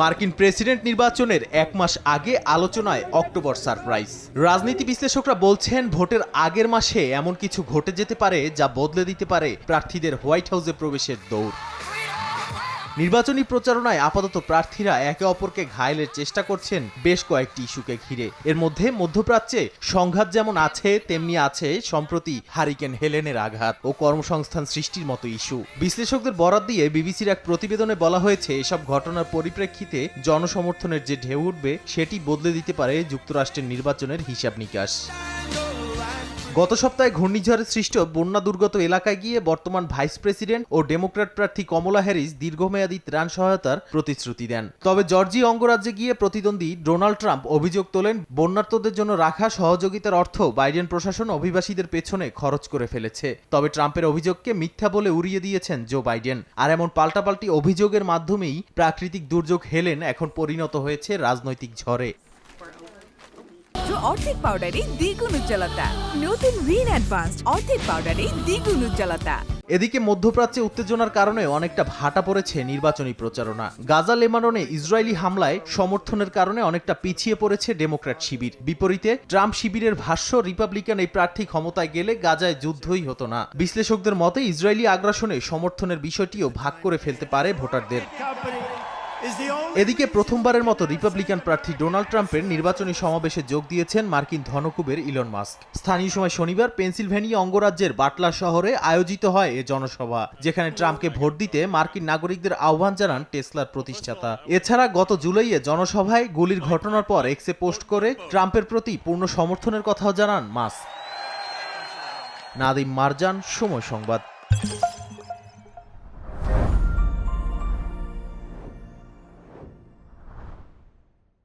মার্কিন প্রেসিডেন্ট নির্বাচনের এক মাস আগে আলোচনায় অক্টোবর সারপ্রাইজ। রাজনীতি বিশ্লেষকরা বলছেন, ভোটের আগের মাসে এমন কিছু ঘটে যেতে পারে যা বদলে দিতে পারে প্রার্থীদের হোয়াইট হাউসে প্রবেশের দৌড়। নির্বাচনী প্রচারণায় আপাতত প্রার্থীরা একে অপরকে ঘায়েলের চেষ্টা করছেন বেশ কয়েকটি ইস্যুকে ঘিরে। এর মধ্যে মধ্যপ্রাচ্যে সংঘাত যেমন আছে, তেমনি আছে সম্প্রতি হারিকেন হেলেনের আঘাত ও কর্মসংস্থান সৃষ্টির মতো ইস্যু। বিশ্লেষকদের বরাত দিয়ে বিবিসির এক প্রতিবেদনে বলা হয়েছে, এসব ঘটনার পরিপ্রেক্ষিতে জনসমর্থনের যে ঢেউ উঠবে, সেটি বদলে দিতে পারে যুক্তরাষ্ট্রের নির্বাচনের হিসাব নিকাশ। গত সপ্তাহে ঘূর্ণিঝড়ে সৃষ্ট বন্যা দুর্গত এলাকায় গিয়ে বর্তমান ভাইস প্রেসিডেন্ট ও ডেমোক্র্যাট প্রার্থী কমলা হ্যারিস দীর্ঘমেয়াদী ত্রাণ সহায়তার প্রতিশ্রুতি দেন। তবে জর্জি অঙ্গরাজ্যে গিয়ে প্রতিদ্বন্দ্বী ডোনাল্ড ট্রাম্প অভিযোগ তোলেন, বন্যার্তদের জন্য রাখা সহযোগিতার অর্থ বাইডেন প্রশাসন অভিবাসীদের পেছনে খরচ করে ফেলেছে। তবে ট্রাম্পের অভিযোগকে মিথ্যা বলে উড়িয়ে দিয়েছেন জো বাইডেন। আর এমন পাল্টাপাল্টি অভিযোগের মাধ্যমেই প্রাকৃতিক দুর্যোগ হেলেন এখন পরিণত হয়েছে রাজনৈতিক ঝড়ে। অর্ধেক পাউডারে দ্বিগুণ উজ্জ্বলতা। নতুন রিন অ্যাডভান্সড অর্ধেক পাউডারে দ্বিগুণ উজ্জ্বলতা। এদিকে মধ্যপ্রাচ্যে উত্তেজনার কারণে অনেকটা ভাটা পড়েছে নির্বাচনী প্রচারণা। গাজা, লেবাননে ইসরায়েলি হামলায় সমর্থনের কারণে অনেকটা পিছিয়ে পড়েছে ডেমোক্র্যাট শিবির। বিপরীতে, ট্রাম্প শিবিরের ভাষ্য, রিপাবলিকান এই প্রার্থী ক্ষমতায় গেলে গাজায় যুদ্ধই হতো না। বিশ্লেষকদের মতে, ইসরায়েলি আগ্রাসনে সমর্থনের বিষয়টিও ভাগ করে ফেলতে পারে ভোটারদের। এদিকে প্রথমবারের মতো রিপাবলিকান প্রার্থী ডোনাল্ড ট্রাম্পের নির্বাচনী সমাবেশে যোগ দিয়েছেন মার্কিন ধনকুবের ইলন মাস্ক স্থানীয় সময় শনিবার পেনসিলভেনিয়া অঙ্গরাজ্যের বাটলা শহরে আয়োজিত হয় এ জনসভা, যেখানে ট্রাম্পকে ভোট দিতে মার্কিন নাগরিকদের আহ্বান জানান টেসলার প্রতিষ্ঠাতা। এছাড়া গত জুলাইয়ে জনসভায় গুলির ঘটনার পর এক্সে পোস্ট করে ট্রাম্পের প্রতি পূর্ণ সমর্থনের কথাও জানান মাস্ক নাদিম মারজান, সময় সংবাদ।